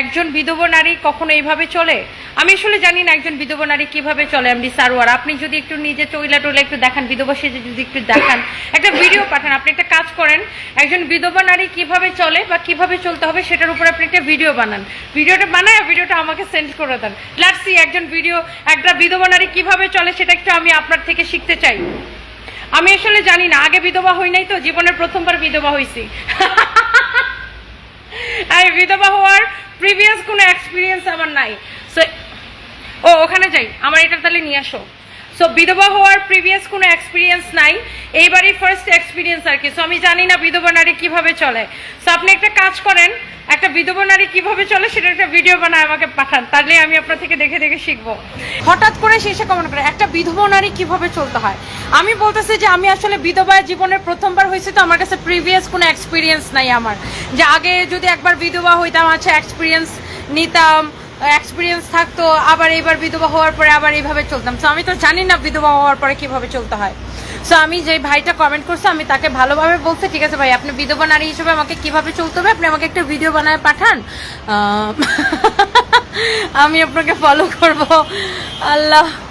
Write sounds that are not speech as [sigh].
একজন বিধবা নারী কখনো এইভাবে চলে? আমি আসলে জানি না একজন বিধবা নারী কীভাবে চলে এমডি সারোয়ার। আপনি যদি একটু নিজে টইলা টইলা একটু দেখান, বিধবা সেজে যদি একটু দেখান। একটা ভিডিও পাঠান, আপনি একটা কাজ করেন, একজন বিধবা নারী কীভাবে চলে বা কীভাবে চলতে হবে সেটার উপর আপনি একটা ভিডিও বানান। ভিডিওটা বানায়, ভিডিওটা আমাকে সেন্ড করে দেন। লাটসি একজন ভিডিও, একটা বিধবা নারী কীভাবে চলে সেটা একটু আমি আপনার থেকে শিখতে চাই। আমি আসলে জানি না, আগে বিধবা হই নাই তো, জীবনের প্রথমবার বিধবা হইছি। [laughs] আমি বিধবা হওয়ার প্রিভিয়াস কোনো এক্সপিরিয়েন্স আমার নাই। সো ও ওখানে যাই। আমার এটা তাহলে নিয়ে আসো। সো বিধবা হওয়ার প্রিভিয়াস কোনো এক্সপিরিয়েন্স নাই। এইবারই ফার্স্ট এক্সপিরিয়েন্স আর কি। সো আমি জানি না বিধবা নারী কীভাবে চলে। সো আপনি একটা কাজ করেন, একটা বিধবা নারী কীভাবে চলে সেটা একটা ভিডিও বানায় আমাকে পাঠান। তাহলে আমি আপনার থেকে দেখে দেখে শিখব। হঠাৎ করে শেষে কমেন্ট করে, একটা বিধবা নারী কীভাবে চলতে হয়? আমি বলতেছি যে, আমি আসলে বিধবা জীবনের প্রথমবার হয়েছে তো আমার কাছে প্রিভিয়াস কোনো এক্সপিরিয়েন্স নাই আমার। যে আগে যদি একবার বিধবা হইতাম আচ্ছা এক্সপিরিয়েন্স নিতাম এক্সপিরিয়েন্স থাকতো, আবার এইবার বিধবা হওয়ার পরে আবার এইভাবে চলতাম। সো আমি তো জানি না বিধবা হওয়ার পরে কীভাবে চলতে হয়। সো আমি যে ভাইটা কমেন্ট করছে, আমি তাকে ভালোভাবে বলছি, ঠিক আছে ভাই, আপনি বিধবা নারী হিসেবে আমাকে কীভাবে চলতে হবে? আপনি আমাকে একটা ভিডিও বানায় পাঠান। [laughs] আমি আপনাকে ফলো করব। আল্লাহ।